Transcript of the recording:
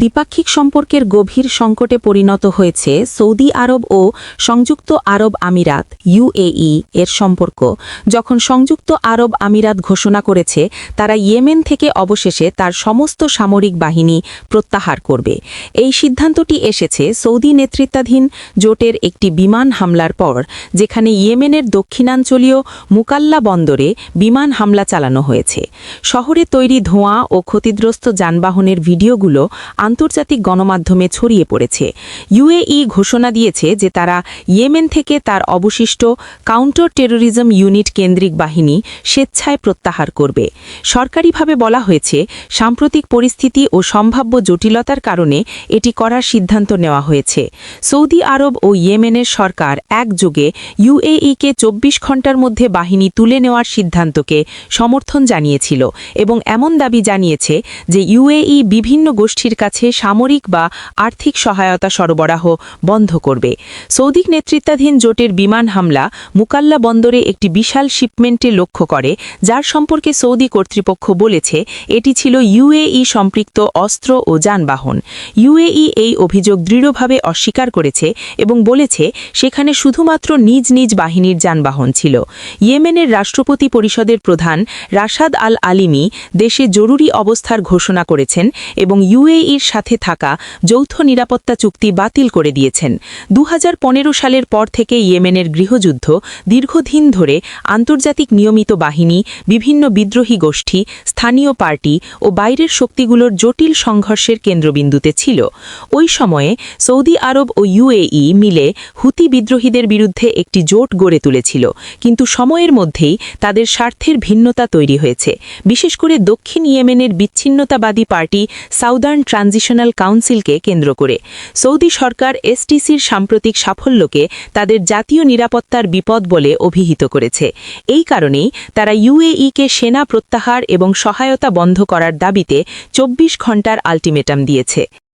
দ্বিপাক্ষিক সম্পর্কের গভীর সংকটে পরিণত হয়েছে সৌদি আরব ও সংযুক্ত আরব আমিরাত ইউএই এর সম্পর্ক। যখন সংযুক্ত আরব আমিরাত ঘোষণা করেছে, তারা ইয়েমেন থেকে অবশেষে তার সমস্ত সামরিক বাহিনী প্রত্যাহার করবে। এই সিদ্ধান্তটি এসেছে সৌদি নেতৃত্বাধীন জোটের একটি বিমান হামলার পর, যেখানে ইয়েমেনের দক্ষিণাঞ্চলীয় মুকাল্লা বন্দরে বিমান হামলা চালানো হয়েছে। শহরে তৈরি ধোঁয়া ও ক্ষতিগ্রস্ত যানবাহনের ভিডিওগুলো আন্তর্জাতিক গণমাধ্যমে ছড়িয়ে পড়েছে। ইউএই ঘোষণা দিয়েছে যে তারা ইয়েমেন থেকে তার অবশিষ্ট কাউন্টার টেরোরিজম ইউনিট কেন্দ্রিক বাহিনী স্বেচ্ছায় প্রত্যাহার করবে। সরকারিভাবে বলা হয়েছে, সাম্প্রতিক পরিস্থিতি ও সম্ভাব্য জটিলতার কারণে এটি করার সিদ্ধান্ত নেওয়া হয়েছে। সৌদি আরব ও ইয়েমেনের সরকার একযোগে ইউএইকে চব্বিশ ঘণ্টার মধ্যে বাহিনী তুলে নেওয়ার সিদ্ধান্তকে সমর্থন জানিয়েছিল এবং এমন দাবি জানিয়েছে যে ইউএই বিভিন্ন গোষ্ঠীর কাছে সামরিক বা আর্থিক সহায়তা সরবরাহ বন্ধ করবে। সৌদি নেতৃত্বাধীন জোটের বিমান হামলা মুকাল্লা বন্দরে একটি বিশাল শিপমেন্টে লক্ষ্য করে, যার সম্পর্কে সৌদি কর্তৃপক্ষ বলেছে, এটি ছিল ইউএই সম্পৃক্ত অস্ত্র ও যানবাহন। ইউএই এই অভিযোগ দৃঢ়ভাবে অস্বীকার করেছে এবং বলেছে, সেখানে শুধুমাত্র নিজ নিজ বাহিনীর যানবাহন ছিল। ইয়েমেনের রাষ্ট্রপতি পরিষদের প্রধান রাশাদ আল আলিমি দেশে জরুরি অবস্থার ঘোষণা করেছেন এবং ইউএইর সাথে থাকা যৌথ নিরাপত্তা চুক্তি বাতিল করে দিয়েছেন। দু সালের পর থেকে ইয়েমেনের গৃহযুদ্ধ দীর্ঘদিন ধরে আন্তর্জাতিক নিয়মিত বাহিনী, বিভিন্ন বিদ্রোহী গোষ্ঠী, স্থানীয় পার্টি ও বাইরের শক্তিগুলোর জটিল সংঘর্ষের কেন্দ্রবিন্দুতে ছিল। ওই সময়ে সৌদি আরব ও ইউএই মিলে হুতি বিদ্রোহীদের বিরুদ্ধে একটি জোট গড়ে তুলেছিল, কিন্তু সময়ের মধ্যেই তাদের স্বার্থের ভিন্নতা তৈরি হয়েছে। বিশেষ করে দক্ষিণ ইয়েমেনের বিচ্ছিন্নতাবাদী পার্টি সাউদার্ন ট্রানজিশনাল কাউন্সিলকে কেন্দ্র করে। সৌদি সরকার এসটিসির সাম্প্রতিক সাফল্যকে তাদের জাতীয় নিরাপত্তার বিপদ বলে অভিহিত করেছে। এই কারণেই তারা ইউএইকে সেনা প্রত্যাহার এবং সহায়তা বন্ধ করার দাবিতে চব্বিশ ঘণ্টার আলটিমেটাম দিয়েছে।